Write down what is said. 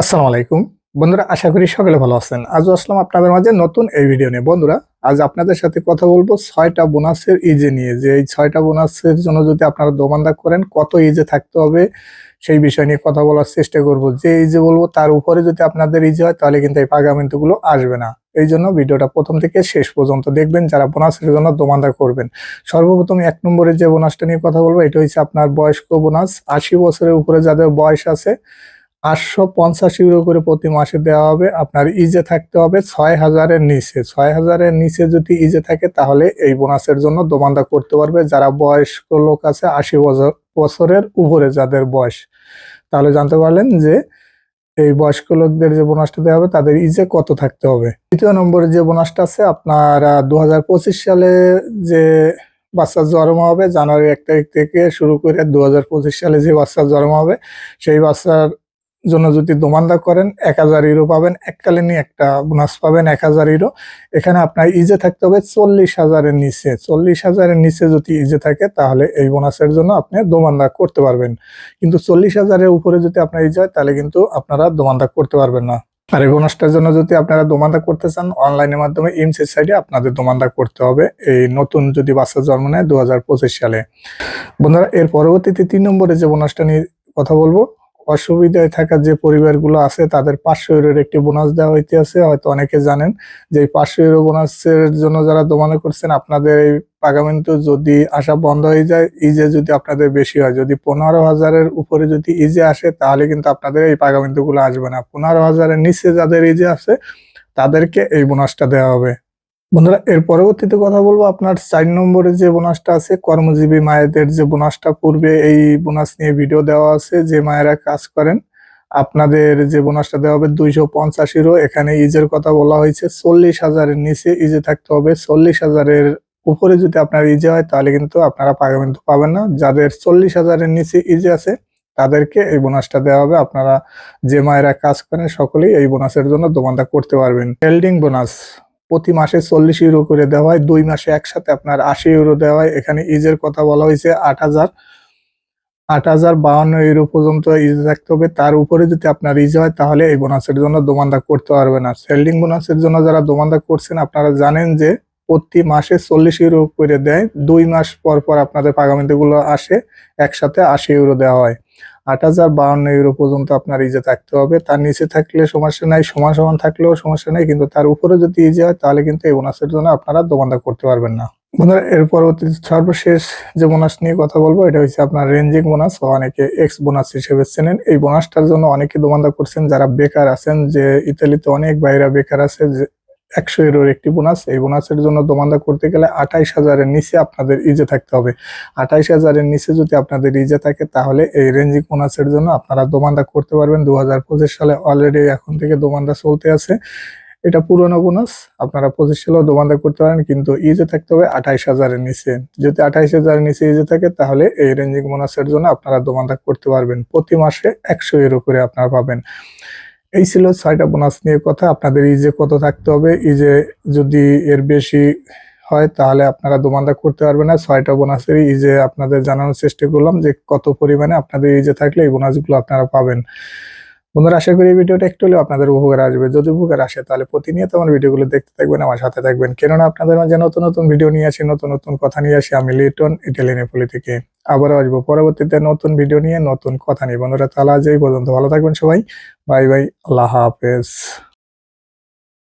আসসালামু আলাইকুম। বন্ধুরা, আশা করি সকলে ভালো আছেন। আজও আসলাম আপনাদের মাঝে নতুন এই ভিডিও নিয়ে। বন্ধুরা, আজ আপনাদের সাথে কথা বলব ছয়টা বোনাসের ইজে নিয়ে। যে এই ছয়টা বোনাসের জন্য যদি আপনারা দোমানদা করেন, কত ইজে থাকতে হবে সেই বিষয় নিয়ে কথা বলার চেষ্টা করব। যে ইজে বলব, তার উপরে যদি আপনাদের ইজে হয়, তাহলে কিন্তু এই পাগামেন্টগুলো আসবে না। এই জন্য ভিডিওটা প্রথম থেকে শেষ পর্যন্ত দেখবেন, যারা বোনাসের জন্য দোমানদা করবেন। সর্বপ্রথম এক নম্বরে যে বোনাসটা নিয়ে কথা বলব, এটা হচ্ছে আপনার বয়স্ক বোনাস। আশি বছরের উপরে যাদের বয়স আছে আটশো পঞ্চাশ ইউরো করে প্রতি মাসে দেওয়া হবে। আপনার ইজে থাকতে হবে ছয় হাজারের নিচে। ছয় হাজারের নিচে যদি ইজে থাকে, তাহলে এই বোনাসের জন্য দোমান্দা করতে পারবে। যারা বয়স্ক লোক আছে, আশি বছর, বছরের উপরে যাদের বয়স, তাহলে জানতে পারলেন যে এই বয়স্ক লোকদের যে বোনাসটা দেওয়া হবে, তাদের ইজে কত থাকতে হবে। দ্বিতীয় নম্বরে যে বোনাসটা আছে, আপনার দু সালে যে বাচ্চার জন্ম হবে, জানুয়ারি এক তারিখ থেকে শুরু করে দু হাজার পঁচিশ সালে যে বাচ্চার জন্ম হবে, সেই বাচ্চার জন্য যদি দোমান্দা করেন, এক হাজার ইউরো পাবেন এককালীনই একটা বোনাস পাবেন, এক হাজার ইউরো এখানে আপনার ইজে থাকতে হবে চল্লিশ হাজারের নিচে। চল্লিশ হাজারের নিচে যদি ইজে থাকে, তাহলে এই বোনাসের জন্য আপনি দোমান্দা করতে পারবেন। কিন্তু চল্লিশ হাজারের উপরে যদি আপনার ইজে হয়, তাহলে কিন্তু আপনারা দোমান্দা করতে পারবেন না। আর এই বোনাসটার জন্য যদি আপনারা দোমান্দা করতে চান অনলাইনের মাধ্যমে ইমসের সাইডে আপনাদের দোমান্দা করতে হবে। এই নতুন যদি বাচ্চা জন্ম নেয় দু হাজার পঁচিশ সালে। বন্ধুরা, এর পরবর্তীতে তিন নম্বরে যে বোনাসটা নিয়ে কথা বলব অসুবিধায় থাকা যে পরিবারগুলো আছে, তাদের পাঁচশো ইউরোর একটি বোনাস দেওয়া হইতে আছে হয়তো অনেকে জানেন যে পাঁচশো ইউরো বোনাসের জন্য যারা দোমানো করছেন, আপনাদের এই পাগামেন্ট যদি আসা বন্ধ হয়ে যায়, ইজে যদি আপনাদের বেশি হয়। যদি পনেরো হাজারের উপরে যদি ইজে আসে, তাহলে কিন্তু আপনাদের এই পাগামেন্টগুলো আসবে না। পনেরো হাজারের নিচে যাদের ইজে আছে, তাদেরকে এই বোনাসটা দেওয়া হবে। বন্ধুরা, এর পরবর্তীতে কথা বলব আপনার চার নম্বরে যে বোনাসটা আছে, কর্মজীবী মায়েদের যে বোনাসটা পূর্বে এই বোনাস নিয়ে ভিডিও দেওয়া আছে, যে মায়েরা কাজ করেন, আপনাদের যে বোনাসটা দেওয়া হবে দুইশো পঞ্চাশিরও, এখানে ইজের কথা বলা হয়েছে, চল্লিশ হাজারের নিচে ইজে থাকতে হবে, চল্লিশ হাজারের উপরে যদি আপনার ইজে হয়, তাহলে কিন্তু আপনারা পাগামেন্ট পাবেন না, যাদের চল্লিশ হাজারের নিচে ইজে আছে, তাদেরকে এই বোনাসটা দেওয়া হবে, আপনারা যে মায়েরা কাজ করেন, সকলেই এই বোনাসের জন্য দোমানটা করতে পারবেন। Holding bonus. প্রতি মাসে চল্লিশ ইউরো করে দেওয়া হয়। দুই মাসে একসাথে আপনার আশি ইউরো দেওয়া হয়। এখানে ইজের কথা বলা হয়েছে, আট হাজার আট হাজার বাউন্ন ইউরো পর্যন্ত ইজ থাকতে হবে। তার উপরে যদি আপনার ইজ হয়, তাহলে এই বোনাসের জন্য দোমান্দা করতে পারবে না। সেল্ডিং বোনাসের জন্য যারা দোমান্দা করছেন, আপনারা জানেন যে প্রতি মাসে চল্লিশ ইউরো করে দেয়। দুই মাস পর পর আপনাদের পাগামিতিগুলো আসে, একসাথে আশি ইউরো দেওয়া হয়। আট হাজার বাউন্ন ইউরো পর্যন্ত আপনার ইজে থাকতে হবে। তার নিচে থাকলে সমস্যা নাই, সমান সমান থাকলেও সমস্যা নেই, কিন্তু তার উপরে যদি ইজে হয়, তাহলে কিন্তু এই বোনাসের জন্য আপনারা দোকানদা করতে পারবেন না। বন্ধুরা, এর পরবর্তী সর্বশেষ যে বোনাস নিয়ে কথা বলব, এটা হচ্ছে আপনার রেঞ্জিং বোনাস অনেকে এক্স বোনাস হিসেবে চেনেন। এই বোনাসটার জন্য অনেকে দোকানদা করছেন, যারা বেকার আছেন, যে ইতালিতে অনেক বাইরা বেকার আছে একশো ইউরোর একটি বোনাস। এই বোনাসের জন্য দোমান্দা করতে গেলে আঠাইশ হাজারের নিচে আপনাদের ইজে থাকতে হবে। আঠাইশ হাজারের নিচে যদি আপনাদের ইজে থাকে, তাহলে এই রেঞ্জিং বোনাসের জন্য আপনারা দোমান্দা করতে পারবেন। দু হাজার পঁচিশ সালে অলরেডি এখন থেকে দোমান্দা চলতে আছে। এটা পুরনো বোনাস, আপনারা পঁচিশ সালেও দোমান্দা করতে পারেন, কিন্তু ইজে থাকতে হবে আঠাইশ হাজারের নিচে। যদি আঠাইশ হাজারের নিচে ইজে থাকে, তাহলে এই রেঞ্জিং বোনাসের জন্য আপনারা দোমান্দা করতে পারবেন। প্রতি মাসে একশো ইউরো করে আপনারা পাবেন। এই ছিল ছয়টা বোনাস নিয়ে কথা। আপনাদের ইজে কত থাকতে হবে ইজে যদি এর বেশি হয়, তাহলে আপনারা দোমান্দা করতে পারবেন না। ছয়টা বোনাসের যে আপনাদের জানানোর চেষ্টা করলাম যে কত পরিমাণে আপনাদের ইজে থাকলে এই বোনাসগুলো আপনারা পাবেন। বন্ধুরা, আশা করি ভিডিওটা একটু হলেও আপনাদের উপকার আসবে। যদি উপকার আসে, তাহলে প্রতিনিয়ত আমার ভিডিওগুলো দেখতে থাকবেন, আমার সাথে থাকবেন। কেননা আপনাদের মাঝে নতুন নতুন ভিডিও নিয়ে আসি, নতুন নতুন কথা নিয়ে আসি। আমি লিটন ইটালিয়ান থেকে আবারও আসব। পরবর্তীতে নতুন ভিডিও নিয়ে নতুন কথা নিয়ে। বন্ধুরা, তাহলে আজ এই পর্যন্ত। ভালো থাকবেন সবাই। Bye bye. আল্লাহ হাফেজ।